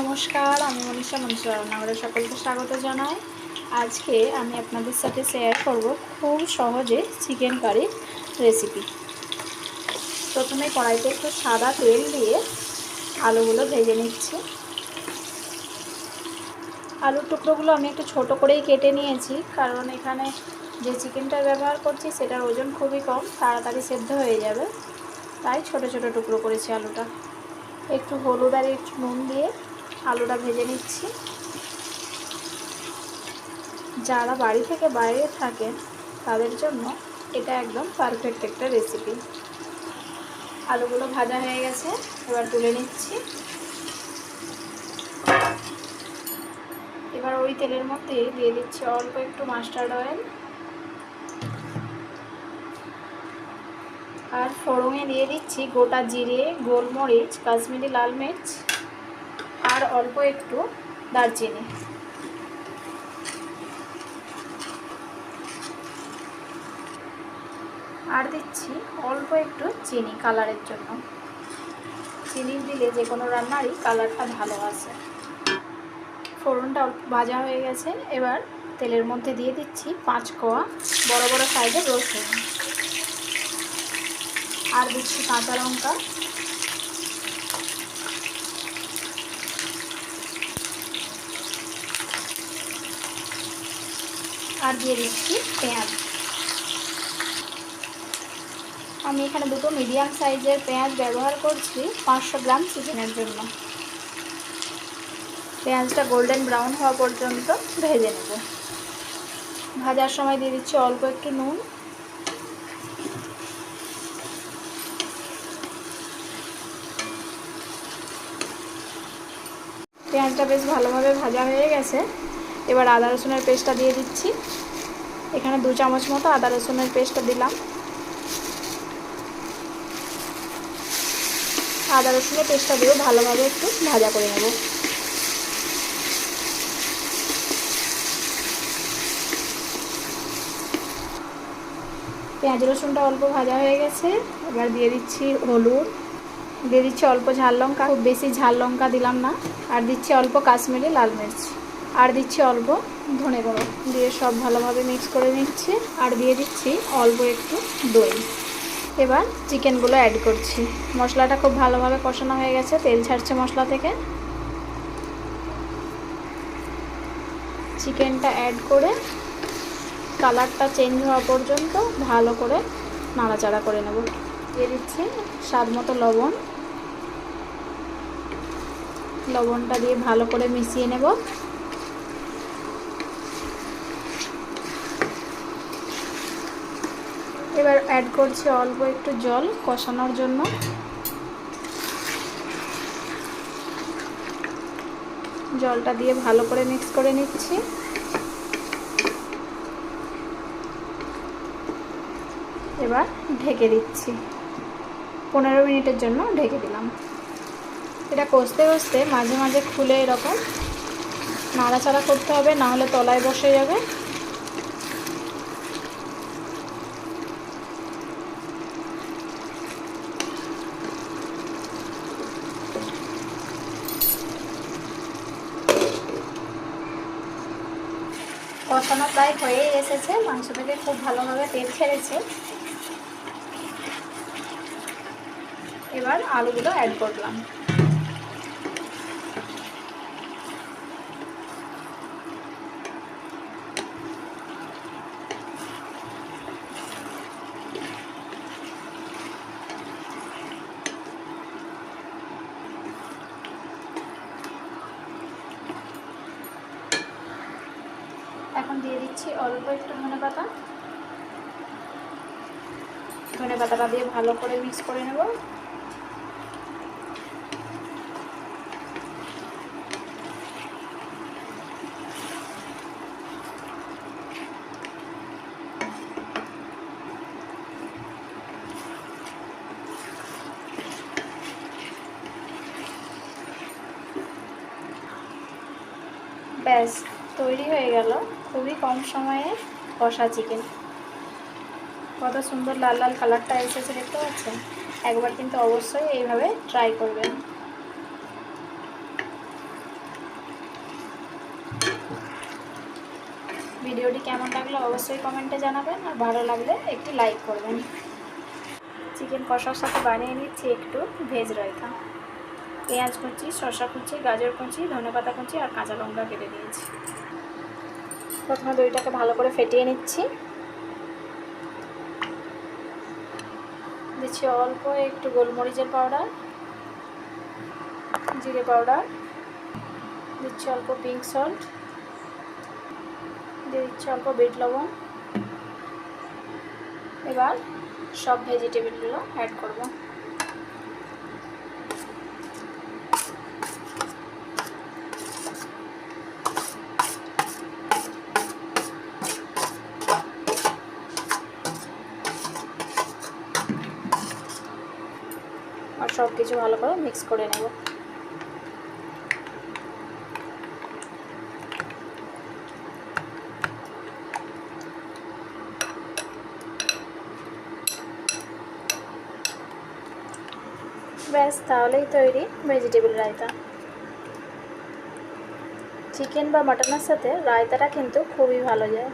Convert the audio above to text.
নমস্কার, আমি মনীষা মনীষা রান্নাঘরে সকলকে স্বাগত জানাই। আজকে আমি আপনাদের সাথে শেয়ার করব খুব সহজে চিকেন কারির রেসিপি প্রথমে কড়াইতে একটু সাদা তেল দিয়ে আলুগুলো ভেজে নিচ্ছি। আলুর টুকরোগুলো আমি একটু ছোট করেই কেটে নিয়েছি, কারণ এখানে যে চিকেনটা ব্যবহার করছি সেটার ওজন খুবই কম, তাড়াতাড়ি সেদ্ধ হয়ে যাবে। তাই ছোট ছোট টুকরো করেছি আলুটা। একটু হলুদ আর একটু নুন দিয়ে আলুটা ভেজে নিচ্ছি। যারা বাড়ি থেকে বাইরে থাকেন, তাদের জন্য এটা একদম পারফেক্ট একটা রেসিপি আলুগুলো ভাজা হয়ে গেছে, এবার তুলে নিচ্ছি। এবার ওই তেলের মধ্যে দিয়ে দিচ্ছি অল্প একটু মাস্টার্ড অয়েল আর ফোড়নে দিয়ে দিচ্ছি গোটা জিরে, গোলমরিচ, কাশ্মীরি লাল মির্চ। অল্প একটু দারচিনি। আর দিচ্ছি অল্প একটু চিনি কালারের জন্য। চিনি দিলে যে কোনো রান্নারই কালারটা ভালো আসে ফোড়নটা ভাজা হয়ে গেছে, এবার তেলের মধ্যে দিয়ে দিচ্ছি পাঁচ কোয়া বড় বড় সাইজের রসুন। আর দিচ্ছি কাঁচা লঙ্কা আর দিয়ে দিচ্ছি পেঁয়াজ। আমি এখানে দুটো মিডিয়াম সাইজের পেঁয়াজ ব্যবহার করছি, পাঁচশো গ্রাম চিকেনের জন্য। পেঁয়াজটা গোল্ডেন ব্রাউন হওয়া পর্যন্ত ভেজে নেব। ভাজার সময় দিয়ে দিচ্ছি অল্প একটু নুন। পেঁয়াজটা বেশ ভালোভাবে ভাজা হয়ে গেছে। এবার আদা রসুনের পেস্টটা দিয়ে দিচ্ছি। এখানে দু চামচ মতো আদা রসুনের পেস্টটা দিলাম। আদা রসুনের পেস্টটা দিয়েও ভালোভাবে একটু ভাজা করে নেব। পেঁয়াজ রসুনটা অল্প ভাজা হয়ে গেছে। এবার দিয়ে দিচ্ছি হলুদ। দিয়ে দিচ্ছি অল্প ঝাল লঙ্কা। খুব বেশি ঝাল লঙ্কা দিলাম না। আর দিচ্ছি অল্প কাশ্মীরি লাল মির্চ। আর দিচ্ছি অল্প ধনে গুঁড়ো। দিয়ে সব ভালোভাবে মিক্স করে নিচ্ছি আর দিয়ে দিচ্ছি অল্প একটু দই। এবার চিকেনগুলো অ্যাড করছি। মশলাটা খুব ভালোভাবে কষানো হয়ে গেছে, তেল ছাড়ছে মশলা থেকে। চিকেনটা অ্যাড করে কালারটা চেঞ্জ হওয়া পর্যন্ত ভালো করে নাড়াচাড়া করে নেব। দিয়ে দিচ্ছি স্বাদ মতো লবণ। লবণটা দিয়ে ভালো করে মিশিয়ে নেব। এবার অ্যাড করছি অল্প একটু জল কষানোর জন্য। জলটা দিয়ে ভালো করে মিক্স করে নিচ্ছি। এবার ঢেকে দিচ্ছি। পনেরো মিনিটের জন্য ঢেকে দিলাম। এটা কষতে কষতে মাঝে মাঝে খুলে এরকম নাড়াচাড়া করতে হবে নাহলে তলায় বসে যাবে। কষানো প্রায় হয়েই এসেছে মাংসটাকে খুব ভালোভাবে তেল ছেড়েছে। এবার আলুগুলো অ্যাড করলাম। দিয়ে দিচ্ছি অল্প একটু ধনে পাতা। ধনে পাতাটা দিয়ে ভালো করে মিক্স করে নেব। ব্যাস। তৈরি হয়ে গেল। খুবই কম সময়ে কষা চিকেন কত সুন্দর লাল লাল কালারটা এসেছে, দেখতে পাচ্ছেন? একবার কিন্তু অবশ্যই এইভাবে ট্রাই করবেন। ভিডিওটি কেমন লাগল অবশ্যই কমেন্টে জানাবেন, আর ভালো লাগলে একটি লাইক করবেন। চিকেন কষার সাথে বানিয়ে নিচ্ছি একটু ভেজ রায়তা। পেঁয়াজ কুচি শসা কুচি, গাজর কুচি, ধনেপাতা কুচি আর কাঁচা লঙ্কা কেটে দিয়েছি। প্রথমে দইটাকে ভালো করে ফেটিয়ে নিচ্ছি। দিচ্ছি অল্প একটু গোলমরিচের পাউডার, জিরে পাউডার, দিচ্ছি অল্প পিঙ্ক সল্ট দিয়ে দিচ্ছি অল্প বিট লবণ। এবার সব ভেজিটেবলগুলো অ্যাড করব। সব কিছু ভালো করে মিক্স করে নেব। ব্যাস, তাহলেই তৈরি ভেজিটেবল রায়তা। চিকেন বা মাটনের সাথে রায়তাটা কিন্তু খুবই ভালো যায়।